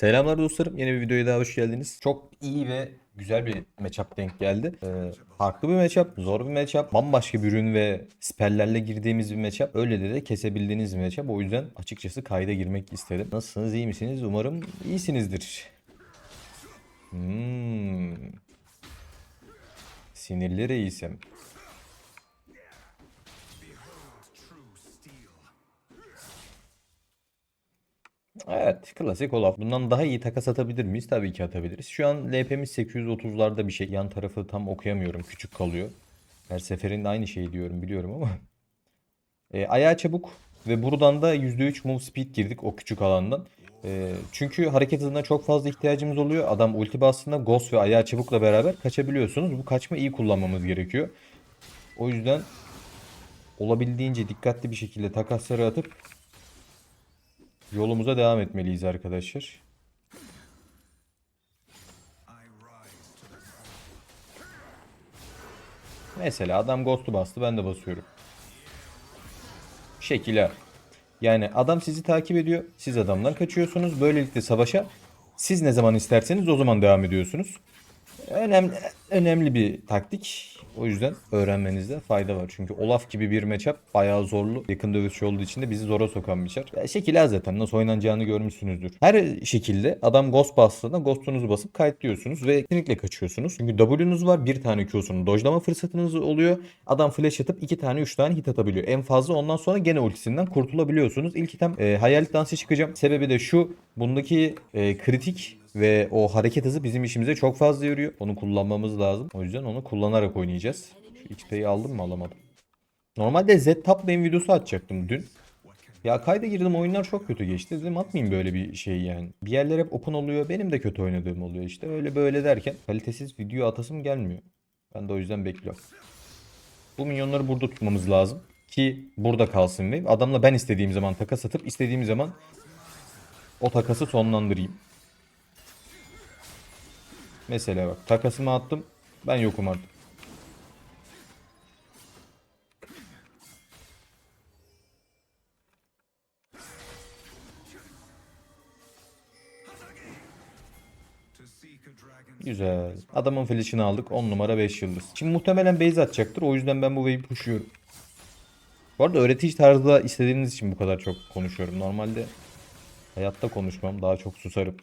Selamlar dostlarım. Yeni bir videoya daha hoş geldiniz. Çok iyi ve güzel bir matchup denk geldi. Ee, farklı bir matchup, zor bir matchup, bambaşka bir ürün ve spellerle girdiğimiz bir matchup. Öyle de de kesebildiğiniz bir matchup. O yüzden açıkçası kayda girmek istedim. Nasılsınız, iyi misiniz? Umarım iyisinizdir. Hmm. Sinirli reisim. Evet, klasik Olaf. Bundan daha iyi takas atabilir miyiz? Tabii ki atabiliriz. Şu an LP'miz 830'larda bir şey. Yan tarafı tam okuyamıyorum. Küçük kalıyor. Her seferinde aynı şeyi diyorum biliyorum ama. E, ayağı çabuk ve buradan da %3 move speed girdik o küçük alandan. E, çünkü hareket hızına çok fazla ihtiyacımız oluyor. Adam ulti bastığında Ghost ve ayağı çabukla beraber kaçabiliyorsunuz. Bu kaçma iyi kullanmamız gerekiyor. O yüzden olabildiğince dikkatli bir şekilde takasları atıp Yolumuza devam etmeliyiz arkadaşlar. Mesela adam Ghost'u bastı ben de basıyorum. Şekila. Yani adam sizi takip ediyor. Siz adamdan kaçıyorsunuz. Böylelikle savaşa siz ne zaman isterseniz o zaman devam ediyorsunuz. Önemli, önemli bir taktik. O yüzden öğrenmenizde fayda var. Çünkü Olaf gibi bir matchup bayağı zorlu. Yakın dövüşçü olduğu için de bizi zora sokan bir çar. Şekil zaten nasıl oynanacağını görmüşsünüzdür. Her şekilde adam ghost bastığında ghostunuzu basıp kayıtlıyorsunuz ve kesinlikle kaçıyorsunuz. Çünkü W'nuz var. Bir tane Q'sunu dojlama fırsatınız oluyor. Adam flash atıp iki tane üç tane hit atabiliyor. En fazla ondan sonra gene ultisinden kurtulabiliyorsunuz. İlk item e, hayalet dansı çıkacağım. Sebebi de şu. Bundaki e, kritik ve o hareket hızı bizim işimize çok fazla yarıyor. Onu kullanmamız lazım. O yüzden onu kullanarak oynayacağız. Şu XP'yi aldım mı alamadım. Normalde Z top lane videosu atacaktım dün. Ya kayda girdim oyunlar çok kötü geçti. Dedim atmayayım böyle bir şey yani. Bir yerler hep open oluyor. Benim de kötü oynadığım oluyor işte. Öyle böyle derken kalitesiz video atasım gelmiyor. Ben de o yüzden bekliyorum. Bu minyonları burada tutmamız lazım. Ki burada kalsın wave. Adamla ben istediğim zaman takas atıp istediğim zaman o takası sonlandırayım. Mesela bak takasımı attım. Ben yokum artık. Güzel. Adamın flash'ını aldık. 10 numara 5 yıldız. Şimdi muhtemelen base atacaktır. O yüzden ben bu wave'i pushuyorum. Bu arada öğretici tarzda istediğiniz için bu kadar çok konuşuyorum. Normalde hayatta konuşmam. Daha çok susarım.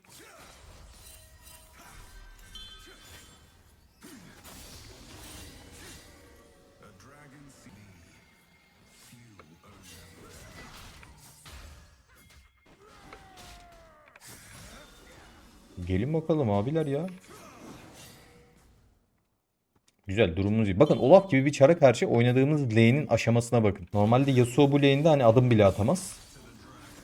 Gelin bakalım abiler ya. Güzel durumumuz iyi. Bakın Olaf gibi bir çara karşı oynadığımız lane'in aşamasına bakın. Normalde Yasuo bu lane'de hani adım bile atamaz.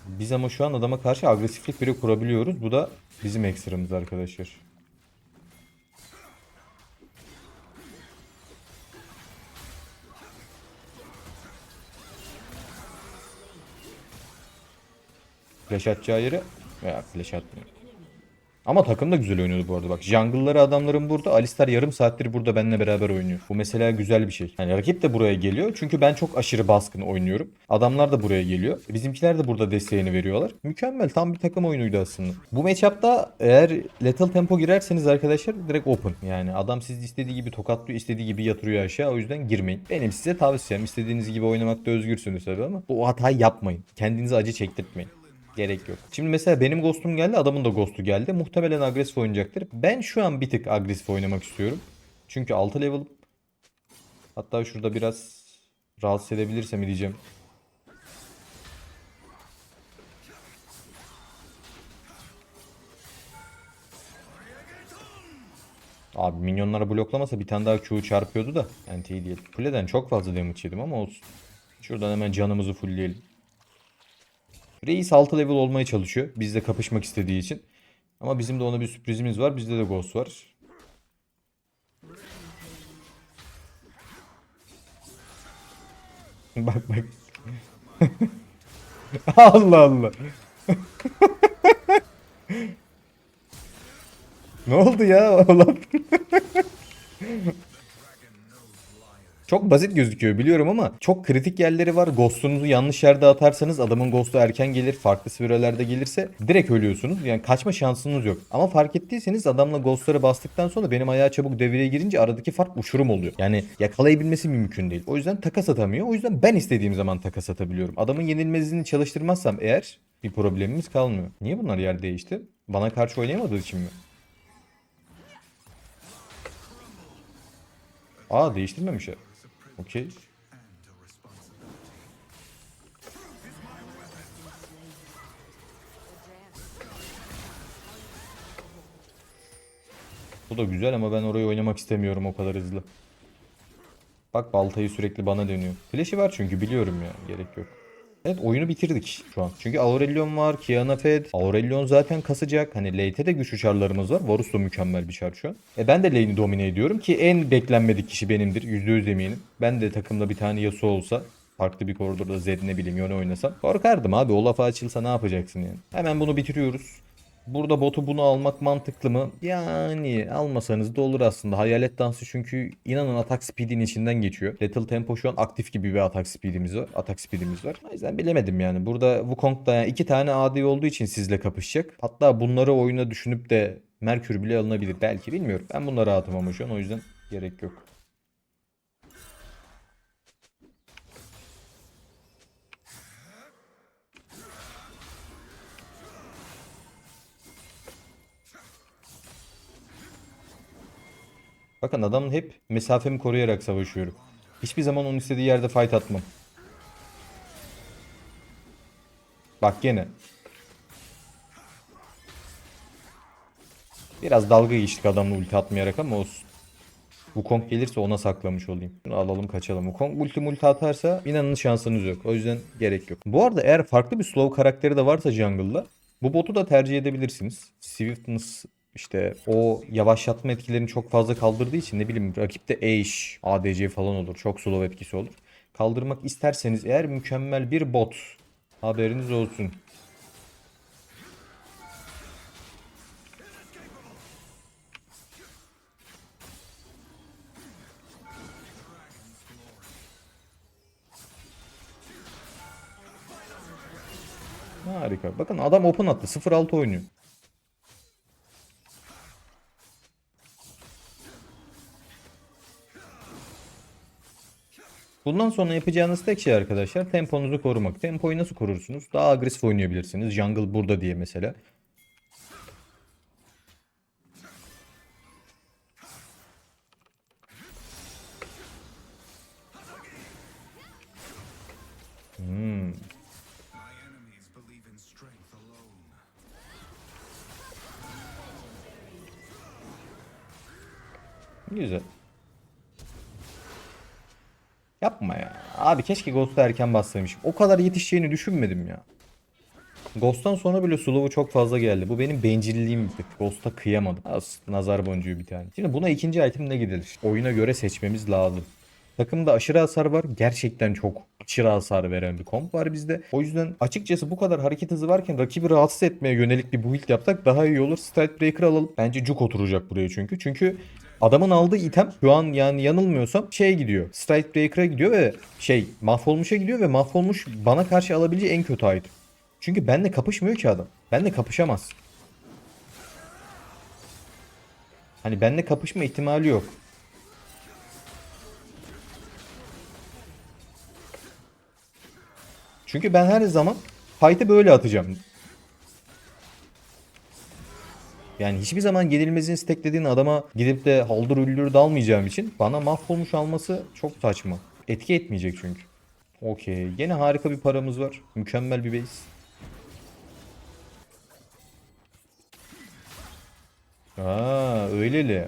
Biz ama şu an adama karşı agresiflik bile kurabiliyoruz. Bu da bizim ekstramız arkadaşlar. Flash atacağı yere veya flash atmıyor. Ama takım da güzel oynuyordu bu arada bak. Jungle'ları adamların burada. Alistar yarım saattir burada benimle beraber oynuyor. Bu mesela güzel bir şey. Yani rakip de buraya geliyor. Çünkü ben çok aşırı baskın oynuyorum. Adamlar da buraya geliyor. Bizimkiler de burada desteğini veriyorlar. Mükemmel. Tam bir takım oyunuydu aslında. Bu matchup'ta eğer lethal tempo girerseniz arkadaşlar direkt open. Yani adam sizi istediği gibi tokatlıyor, istediği gibi yatırıyor aşağı. O yüzden girmeyin. Benim size tavsiyem istediğiniz gibi oynamakta özgürsünüz tabii ama bu hatayı yapmayın. Kendinize acı çektirtmeyin. Gerek yok. Şimdi mesela benim ghostum geldi adamın da ghostu geldi. Muhtemelen agresif oynayacaktır. Ben şu an bir tık agresif oynamak istiyorum. Çünkü 6 level. Hatta şurada biraz rahatsız edebilirsem diyeceğim. Abi minyonlara bloklamasa bir tane daha Q çarpıyordu da. Anti değil. Kuleden çok fazla damage yedim ama olsun. Şuradan hemen canımızı fullleyelim. Reis 6 level olmaya çalışıyor. Bizle kapışmak istediği için. Ama bizim de ona bir sürprizimiz var. Bizde de Ghost var. bak bak. Allah Allah. ne oldu ya oğlum? Çok basit gözüküyor biliyorum ama çok kritik yerleri var. Ghost'unuzu yanlış yerde atarsanız adamın Ghost'u erken gelir, farklı sürelerde gelirse direkt ölüyorsunuz. Yani kaçma şansınız yok. Ama fark ettiyseniz adamla Ghost'ları bastıktan sonra benim ayağa çabuk devreye girince aradaki fark uçurum oluyor. Yani yakalayabilmesi mümkün değil. O yüzden takas atamıyor. O yüzden ben istediğim zaman takas atabiliyorum. Adamın yenilmezliğini çalıştırmazsam eğer bir problemimiz kalmıyor. Niye bunlar yer değişti? Bana karşı oynayamadığı için mi? Aa değiştirmemişler. Okey. Bu da güzel ama ben orayı oynamak istemiyorum o kadar hızlı. Bak baltayı sürekli bana dönüyor. Flash'i var çünkü biliyorum ya. Gerek yok. Evet oyunu bitirdik şu an. Çünkü Aurelion var, Kiana Fed. Aurelion zaten kasacak. Hani late'e de güç uçarlarımız var. Varus da mükemmel bir çar şu an. E ben de lane'i domine ediyorum ki en beklenmedik kişi benimdir. %100 eminim. Ben de takımda bir tane Yasuo olsa farklı bir koridorda Zed ne bileyim Yone oynasam. Korkardım abi o lafa açılsa ne yapacaksın yani. Hemen bunu bitiriyoruz. Burada botu bunu almak mantıklı mı? Yani almasanız da olur aslında. Hayalet dansı çünkü inanın atak speed'in içinden geçiyor. Little Tempo şu an aktif gibi bir atak speed'imiz var. Atak speed'imiz var. O yüzden bilemedim yani. Burada Wukong da yani iki tane AD olduğu için sizle kapışacak. Hatta bunları oyuna düşünüp de Merkür bile alınabilir. Belki bilmiyorum. Ben bunları rahatım ama şu an o yüzden gerek yok. Bakın adamın hep mesafemi koruyarak savaşıyorum. Hiçbir zaman onun istediği yerde fight atmam. Bak gene. Biraz dalga geçtik adamla ulti atmayarak ama olsun. Wukong gelirse ona saklamış olayım. Bunu alalım kaçalım. Wukong ulti multi atarsa inanın şansınız yok. O yüzden gerek yok. Bu arada eğer farklı bir slow karakteri de varsa jungle'da bu botu da tercih edebilirsiniz. Swiftness işte o yavaşlatma etkilerini çok fazla kaldırdığı için ne bileyim rakipte Ashe, ADC falan olur. Çok slow etkisi olur. Kaldırmak isterseniz eğer mükemmel bir bot. Haberiniz olsun. Harika. Bakın adam open attı. 0-6 oynuyor. Bundan sonra yapacağınız tek şey arkadaşlar temponuzu korumak. Tempoyu nasıl korursunuz? Daha agresif oynayabilirsiniz. Jungle burada diye mesela. Hmm. Güzel. Yapma ya. Abi keşke Ghost'u erken bassaymışım. O kadar yetişeceğini düşünmedim ya. Ghost'tan sonra bile slow'u çok fazla geldi. Bu benim bencilliğim bir tık. Ghost'a kıyamadım. Az nazar boncuğu bir tane. Şimdi buna ikinci item ne gidilir? Oyuna göre seçmemiz lazım. Takımda aşırı hasar var. Gerçekten çok aşırı hasar veren bir komp var bizde. O yüzden açıkçası bu kadar hareket hızı varken rakibi rahatsız etmeye yönelik bir build yapsak daha iyi olur. Strike Breaker alalım. Bence Juk oturacak buraya çünkü. Çünkü adamın aldığı item şu an yani yanılmıyorsam şey gidiyor. Strike Breaker'a gidiyor ve şey mahvolmuşa gidiyor ve mahvolmuş bana karşı alabileceği en kötü item. Çünkü benle kapışmıyor ki adam. Benle kapışamaz. Hani benle kapışma ihtimali yok. Çünkü ben her zaman fight'ı böyle atacağım. Yani hiçbir zaman yenilmezini steklediğin adama gidip de haldır üldür dalmayacağım için bana mahvolmuş alması çok saçma. Etki etmeyecek çünkü. Okey. Yine harika bir paramız var. Mükemmel bir base. Aa öyleli.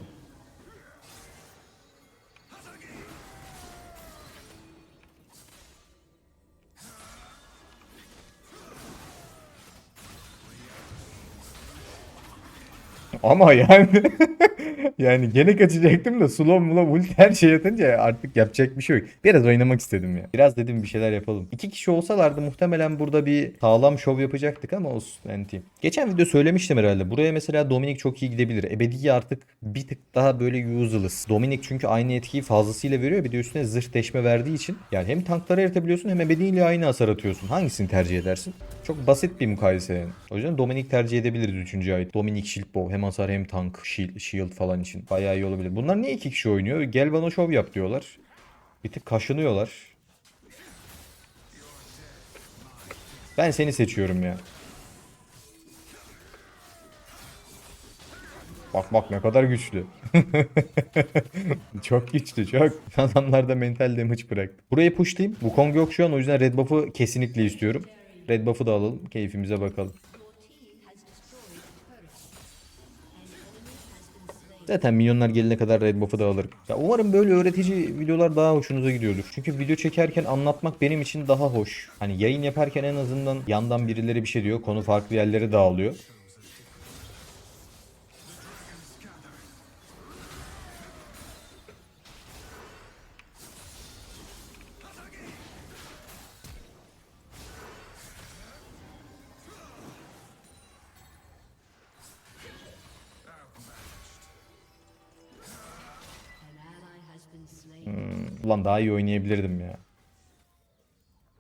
Ama yani yani gene kaçacaktım da slow mula ulti her şey atınca artık yapacak bir şey yok. Biraz oynamak istedim ya. Biraz dedim bir şeyler yapalım. İki kişi olsalardı muhtemelen burada bir sağlam şov yapacaktık ama olsun enti. Geçen video söylemiştim herhalde. Buraya mesela Dominic çok iyi gidebilir. Ebedi artık bir tık daha böyle useless. Dominic çünkü aynı etkiyi fazlasıyla veriyor. Bir de üstüne zırh deşme verdiği için. Yani hem tankları eritabiliyorsun hem Ebedi ile aynı hasar atıyorsun. Hangisini tercih edersin? Çok basit bir mukayese yani. O yüzden Dominic tercih edebiliriz 3. ayet. Dominic Shieldbow hem hasar hem tank, shield falan için. Bayağı iyi olabilir. Bunlar niye iki kişi oynuyor? Gel bana şov yap diyorlar. Bir tık kaşınıyorlar. Ben seni seçiyorum ya. Bak bak ne kadar güçlü. çok güçlü çok. Adamlar da mental damage bıraktı. Burayı pushlayayım. Bu Kong yok şu an o yüzden red buff'ı kesinlikle istiyorum. Red buff'ı da alalım. Keyfimize bakalım. Zaten milyonlar gelene kadar red buff'ı da alırım. Ya umarım böyle öğretici videolar daha hoşunuza gidiyordur. Çünkü video çekerken anlatmak benim için daha hoş. Hani yayın yaparken en azından yandan birileri bir şey diyor. Konu farklı yerlere dağılıyor. Ulan daha iyi oynayabilirdim ya.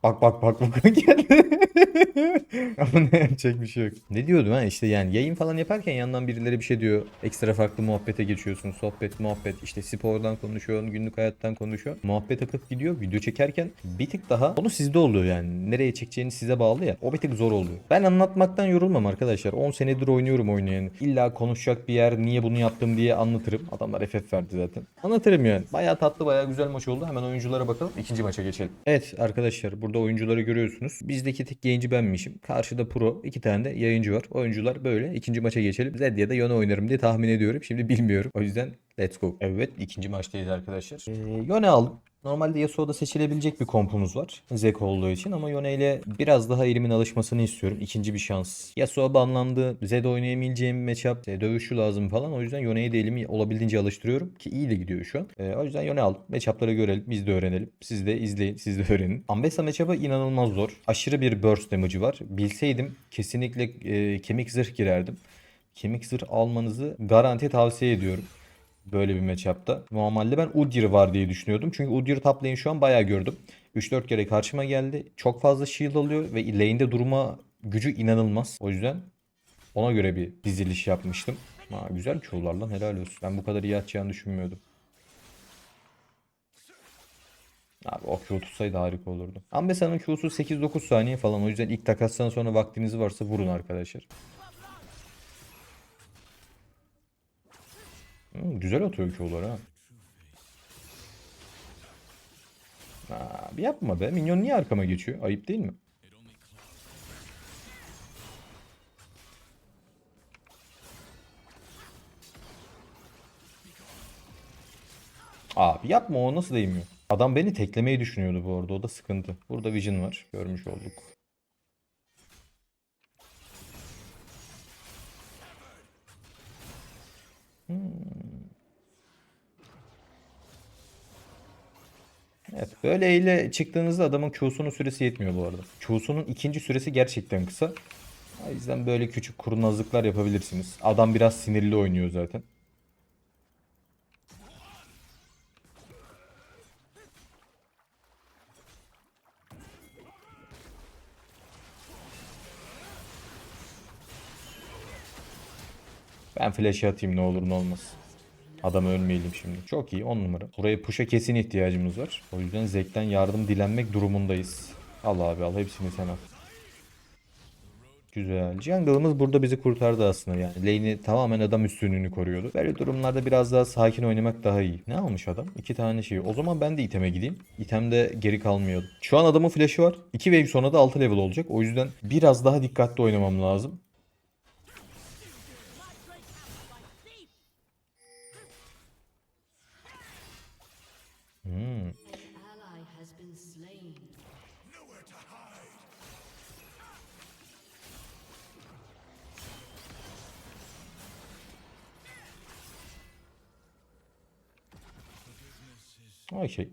Bak bak bak bak geldi. Ama ne yapacak bir şey yok. Ne diyordum ha işte yani yayın falan yaparken yandan birileri bir şey diyor. Ekstra farklı muhabbete geçiyorsun. Sohbet muhabbet işte spordan konuşuyorsun. Günlük hayattan konuşuyor. Muhabbet akıp gidiyor. Video çekerken bir tık daha onu sizde oluyor yani. Nereye çekeceğini size bağlı ya. O bir tık zor oluyor. Ben anlatmaktan yorulmam arkadaşlar. 10 senedir oynuyorum oyunu yani. İlla konuşacak bir yer niye bunu yaptım diye anlatırım. Adamlar FF verdi zaten. Anlatırım yani. Bayağı tatlı bayağı güzel maç oldu. Hemen oyunculara bakalım. İkinci maça geçelim. Evet arkadaşlar burada oyuncuları görüyorsunuz. Bizdeki tek yayıncı benmişim. Karşıda pro. iki tane de yayıncı var. Oyuncular böyle. İkinci maça geçelim. Zed ya da Yone oynarım diye tahmin ediyorum. Şimdi bilmiyorum. O yüzden let's go. Evet ikinci maçtayız arkadaşlar. Ee, Yone aldım. Normalde Yasuo'da seçilebilecek bir kompumuz var. Zek olduğu için ama Yone ile biraz daha elimin alışmasını istiyorum. İkinci bir şans. Yasuo banlandı. Zed oynayabileceğim bir matchup. Dövüşü lazım falan. O yüzden Yone'yi de elimi olabildiğince alıştırıyorum. Ki iyi de gidiyor şu an. E, o yüzden Yone aldım. Matchup'ları görelim. Biz de öğrenelim. Siz de izleyin. Siz de öğrenin. Ambessa matchup'ı inanılmaz zor. Aşırı bir burst damage'ı var. Bilseydim kesinlikle e, kemik zırh girerdim. Kemik zırh almanızı garanti tavsiye ediyorum. Böyle bir matchup'ta. Normalde ben Udyr var diye düşünüyordum. Çünkü Udyr top lane şu an bayağı gördüm. 3-4 kere karşıma geldi. Çok fazla shield alıyor ve lane'de durma gücü inanılmaz. O yüzden ona göre bir diziliş yapmıştım. Ha, güzel çoğular lan helal olsun. Ben bu kadar iyi atacağını düşünmüyordum. Abi o Q tutsaydı harika olurdu. Ambessa'nın Q'su 8-9 saniye falan. O yüzden ilk takastan sonra vaktiniz varsa vurun arkadaşlar. Hmm, güzel atıyor Q'lar ha. Aa, yapma be. Minyon niye arkama geçiyor? Ayıp değil mi? Abi yapma o nasıl değmiyor? Adam beni teklemeyi düşünüyordu bu arada. O da sıkıntı. Burada Vision var. Görmüş olduk. Evet böyle eyle çıktığınızda adamın Q'sunun süresi yetmiyor bu arada. Q'sunun ikinci süresi gerçekten kısa. O yüzden böyle küçük kurnazlıklar yapabilirsiniz. Adam biraz sinirli oynuyor zaten. Ben flash'ı atayım ne olur ne olmaz. Adam ölmeyelim şimdi. Çok iyi 10 numara. Buraya push'a kesin ihtiyacımız var. O yüzden Zek'ten yardım dilenmek durumundayız. Al abi al hepsini sen al. Güzel. Jungle'ımız burada bizi kurtardı aslında yani. Lane'i tamamen adam üstünlüğünü koruyordu. Böyle durumlarda biraz daha sakin oynamak daha iyi. Ne almış adam? İki tane şey. O zaman ben de iteme gideyim. İtemde geri kalmıyordu. Şu an adamın flash'ı var. 2 wave sonra da 6 level olacak. O yüzden biraz daha dikkatli oynamam lazım. Okey.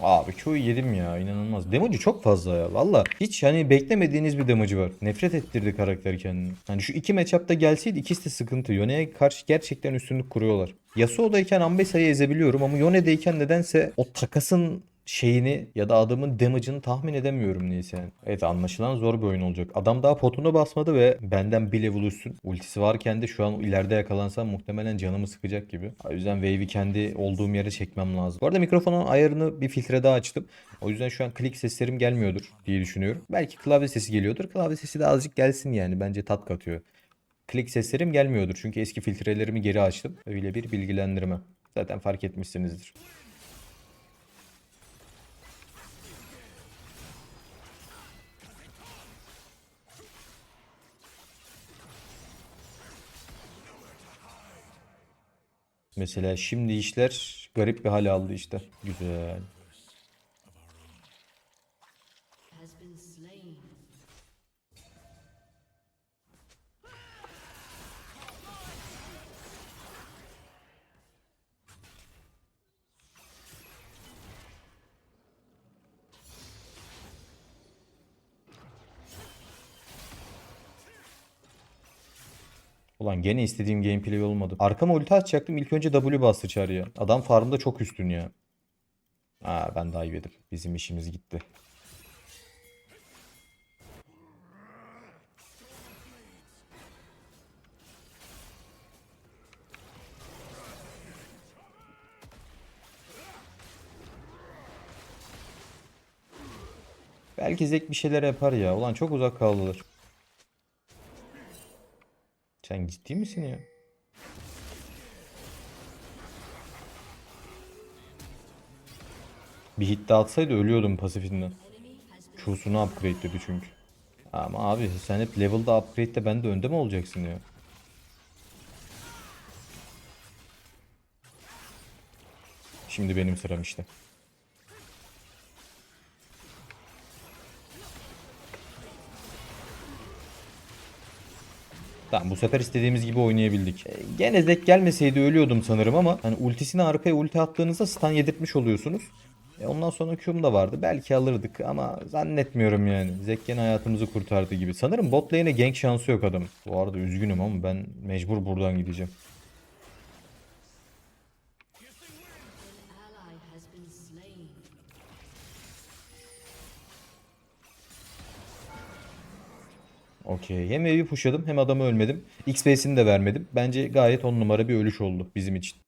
Abi Q'yu yedim ya inanılmaz. Damage'ı çok fazla ya valla. Hiç hani beklemediğiniz bir damage'ı var. Nefret ettirdi karakter kendini. Hani şu iki matchup'ta gelseydi ikisi de sıkıntı. Yone'ye karşı gerçekten üstünlük kuruyorlar. Yasuo'dayken Ambessa'yı ezebiliyorum ama Yone'deyken nedense o takasın şeyini ya da adamın damage'ını tahmin edemiyorum neyse. Evet anlaşılan zor bir oyun olacak. Adam daha potuna basmadı ve benden bir level üstün. Ultisi varken de şu an ileride yakalansam muhtemelen canımı sıkacak gibi. O yüzden wave'i kendi olduğum yere çekmem lazım. Bu arada mikrofonun ayarını bir filtre daha açtım. O yüzden şu an klik seslerim gelmiyordur diye düşünüyorum. Belki klavye sesi geliyordur. Klavye sesi de azıcık gelsin yani. Bence tat katıyor. Klik seslerim gelmiyordur. Çünkü eski filtrelerimi geri açtım. Öyle bir bilgilendirme. Zaten fark etmişsinizdir. Mesela şimdi işler garip bir hal aldı işte. Güzel. Ulan gene istediğim gameplay olmadı. Arkama ulti atacaktım. İlk önce W bastı çağrıya. Adam farmda çok üstün ya. Aa ben daha iyi yedim. Bizim işimiz gitti. Belki Zek bir şeyler yapar ya. Ulan çok uzak kaldılar. Sen ciddi misin ya? Bir hit daha atsaydı ölüyordum pasifinden. Q'sunu upgrade dedi çünkü. Ama abi sen hep level'da upgrade'de ben de önde mi olacaksın ya? Şimdi benim sıram işte. Tamam bu sefer istediğimiz gibi oynayabildik. E, gene Zek gelmeseydi ölüyordum sanırım ama hani ultisini arkaya ulti attığınızda stun yedirtmiş oluyorsunuz. E, ondan sonra Q'm da vardı. Belki alırdık ama zannetmiyorum yani. Zek gene hayatımızı kurtardı gibi. Sanırım bot lane'e gank şansı yok adam. Bu arada üzgünüm ama ben mecbur buradan gideceğim. Okey. Hem evi pushladım hem adamı ölmedim. XP'sini de vermedim. Bence gayet on numara bir ölüş oldu bizim için.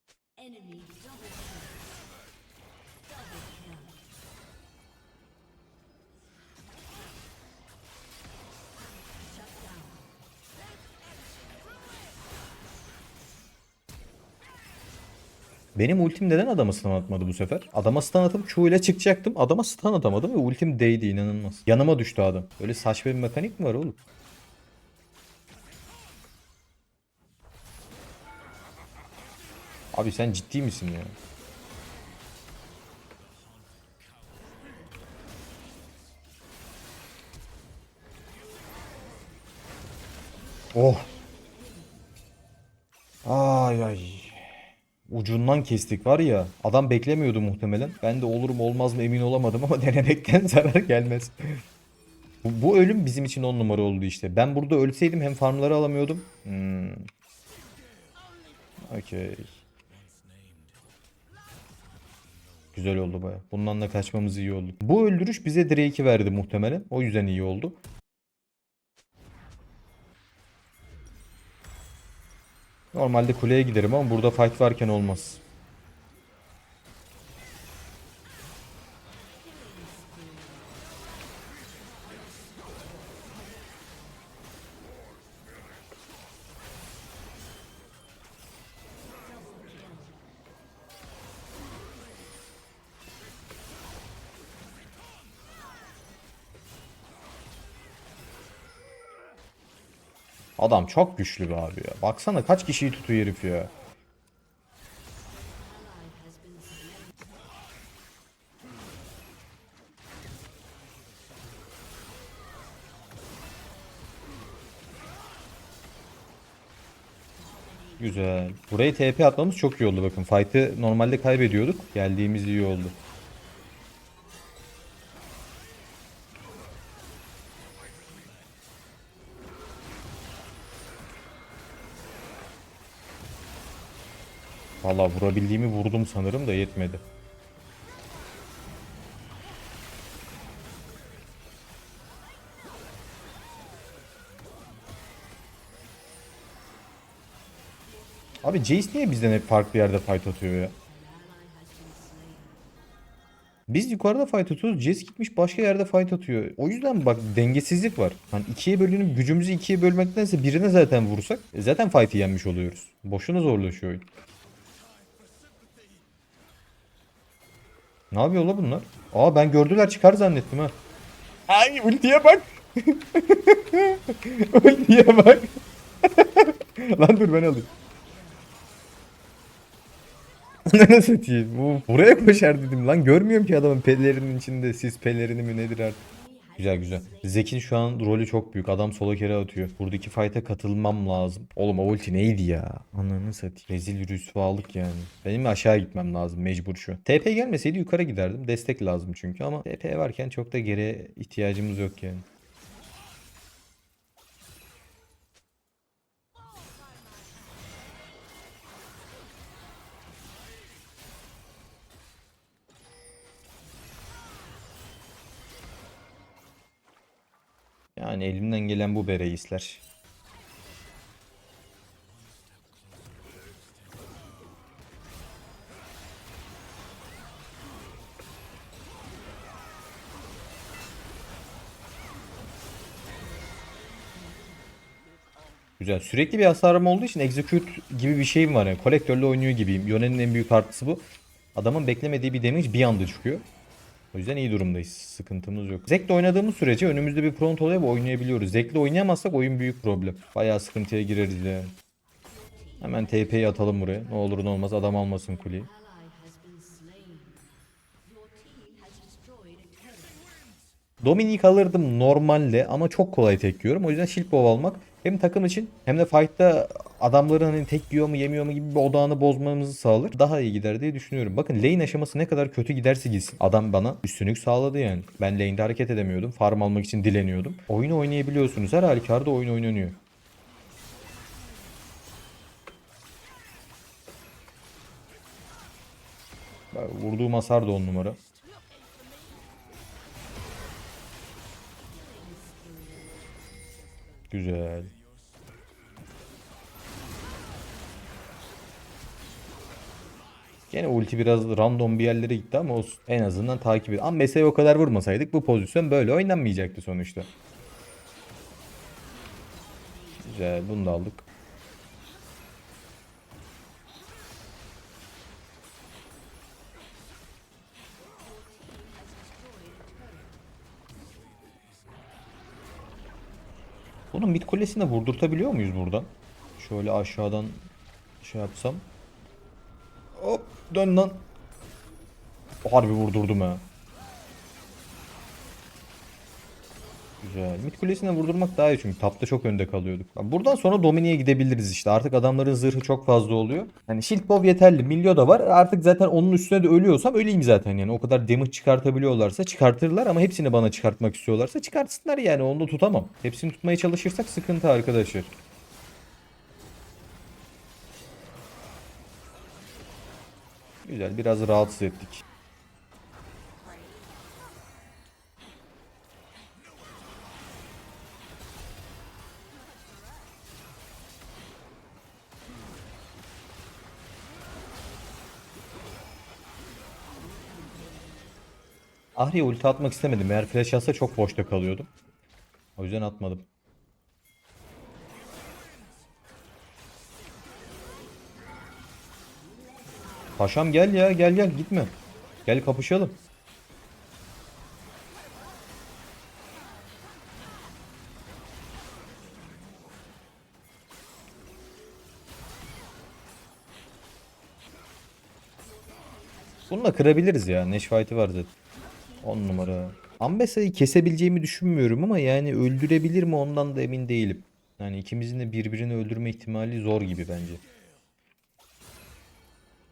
Benim ultim neden adama stun atmadı bu sefer? Adama stun atıp Q çıkacaktım. Adama stun atamadım ve ultim değdi inanılmaz. Yanıma düştü adam. Böyle saçma bir mekanik mi var oğlum? Abi sen ciddi misin ya? Oh. Ay ay. Ucundan kestik var ya. Adam beklemiyordu muhtemelen. Ben de olur mu olmaz mı emin olamadım ama denemekten zarar gelmez. bu, bu ölüm bizim için on numara oldu işte. Ben burada ölseydim hem farmları alamıyordum. Hmm. Okey. Güzel oldu baya. Bundan da kaçmamız iyi oldu. Bu öldürüş bize Drake'i verdi muhtemelen. O yüzden iyi oldu. Normalde kuleye giderim ama burada fight varken olmaz. Adam çok güçlü be abi ya. Baksana kaç kişiyi tutuyor herif ya. Güzel. Burayı TP atmamız çok iyi oldu bakın. Fight'ı normalde kaybediyorduk. Geldiğimiz iyi oldu. Valla vurabildiğimi vurdum sanırım da yetmedi. Abi Jace niye bizden hep farklı yerde fight atıyor ya? Biz yukarıda fight atıyoruz. Jace gitmiş başka yerde fight atıyor. O yüzden bak dengesizlik var. Hani ikiye bölünüp gücümüzü ikiye bölmektense birine zaten vursak e, zaten fight'ı yenmiş oluyoruz. Boşuna zorlaşıyor oyun. Ne yapıyor la bunlar? Aa ben gördüler çıkar zannettim ha. Ay ultiye bak. ultiye bak. Lan dur ben alayım. Ananı satayım. Bu buraya koşar dedim lan. Görmüyorum ki adamın pelerinin içinde. Siz pelerini mi nedir artık. Güzel güzel. Zekin şu an rolü çok büyük. Adam solo kere atıyor. Buradaki fight'a katılmam lazım. Oğlum o ulti neydi ya? Ananı satayım. Rezil rüsvalık yani. Benim aşağı gitmem lazım mecbur şu. TP gelmeseydi yukarı giderdim. Destek lazım çünkü ama TP varken çok da geri ihtiyacımız yok yani. Yani elimden gelen bu bereyi isler. Güzel. Sürekli bir hasarım olduğu için execute gibi bir şeyim var. Yani kolektörle oynuyor gibiyim. Yone'nin en büyük artısı bu. Adamın beklemediği bir damage bir anda çıkıyor. O yüzden iyi durumdayız. Sıkıntımız yok. Zek'le oynadığımız sürece önümüzde bir prompt oluyor ve oynayabiliyoruz. Zek'le oynayamazsak oyun büyük problem. Bayağı sıkıntıya gireriz yani. Hemen TP'yi atalım buraya. Ne olur ne olmaz adam almasın kuleyi. Dominik alırdım normalde ama çok kolay tek yiyorum. O yüzden shield bow almak hem takım için hem de fight'ta adamların hani tek yiyor mu yemiyor mu gibi bir odağını bozmamızı sağlar. Daha iyi gider diye düşünüyorum. Bakın lane aşaması ne kadar kötü giderse gitsin. Adam bana üstünlük sağladı yani. Ben lane'de hareket edemiyordum. Farm almak için dileniyordum. Oyunu oynayabiliyorsunuz. Her halükarda oyun oynanıyor. Bak, Vurduğum hasar da on numara. Güzel. Gene ulti biraz random bir yerlere gitti ama. En azından takip et. Ama mesele o kadar vurmasaydık bu pozisyon böyle oynanmayacaktı sonuçta. Güzel bunu da aldık. Bunun mid kulesine vurdurtabiliyor muyuz buradan? Şöyle aşağıdan şey yapsam. Hop dön lan. Harbi vurdurdum ha. Güzel. Mid kulesine vurdurmak daha iyi çünkü tapta çok önde kalıyorduk. Buradan sonra Dominik'e gidebiliriz işte. Artık adamların zırhı çok fazla oluyor. Yani Shield Bow yeterli. Milyo da var. Artık zaten onun üstüne de ölüyorsam öleyim zaten yani. O kadar damage çıkartabiliyorlarsa çıkartırlar ama hepsini bana çıkartmak istiyorlarsa çıkartsınlar yani. Onu da tutamam. Hepsini tutmaya çalışırsak sıkıntı arkadaşlar. Güzel. Biraz rahatsız ettik. Ahri'ye ulti atmak istemedim. Eğer flash atsa çok boşta kalıyordum. O yüzden atmadım. Paşam gel ya gel gel gitme. Gel kapışalım. Bununla kırabiliriz ya. Neş fight'ı var zaten. 10 numara. Ambesa'yı kesebileceğimi düşünmüyorum ama yani öldürebilir mi ondan da emin değilim. Yani ikimizin de birbirini öldürme ihtimali zor gibi bence.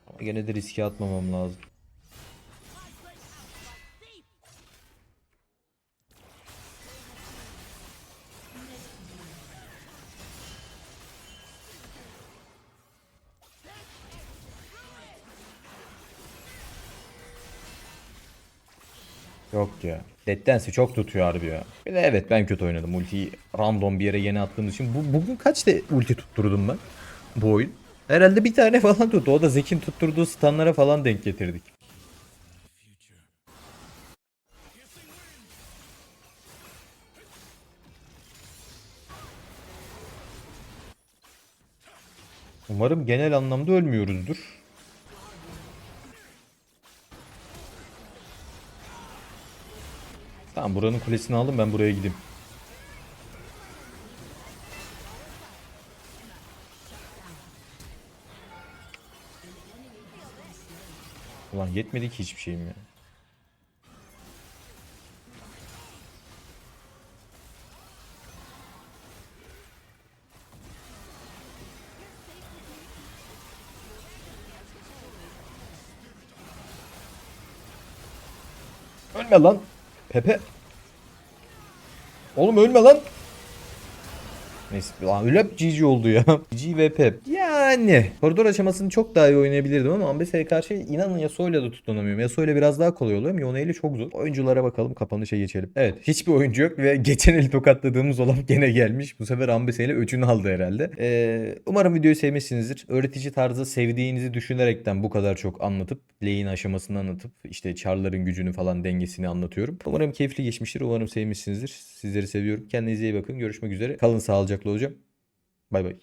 Ama gene de riske atmamam lazım. Yok ya. Dead Dance'i çok tutuyor harbi ya. Bir de evet ben kötü oynadım. Ultiyi random bir yere yeni attığım için. Bu, bugün kaç de ulti tutturdum ben bu oyun? Herhalde bir tane falan tuttu. O da Zek'in tutturduğu stunlara falan denk getirdik. Umarım genel anlamda ölmüyoruzdur. Tamam buranın kulesini aldım ben buraya gideyim. Ulan yetmedi ki hiçbir şeyim ya. Ölme lan. Pepe. Oğlum ölme lan. Neyse lan öyle GG oldu ya. GG ve Pep. Yani koridor aşamasını çok daha iyi oynayabilirdim ama Ambesa'ya karşı inanın Yasuo'yla da tutunamıyorum. Yasuo'yla biraz daha kolay oluyor ama çok zor. Oyunculara bakalım kapanışa geçelim. Evet hiçbir oyuncu yok ve geçen el tokatladığımız olan gene gelmiş. Bu sefer Ambesa ile öcünü aldı herhalde. Ee, umarım videoyu sevmişsinizdir. Öğretici tarzı sevdiğinizi düşünerekten bu kadar çok anlatıp lane aşamasını anlatıp işte charların gücünü falan dengesini anlatıyorum. Umarım keyifli geçmiştir. Umarım sevmişsinizdir. Sizleri seviyorum. Kendinize iyi bakın. Görüşmek üzere. Kalın sağlıcakla hocam. Bay bay.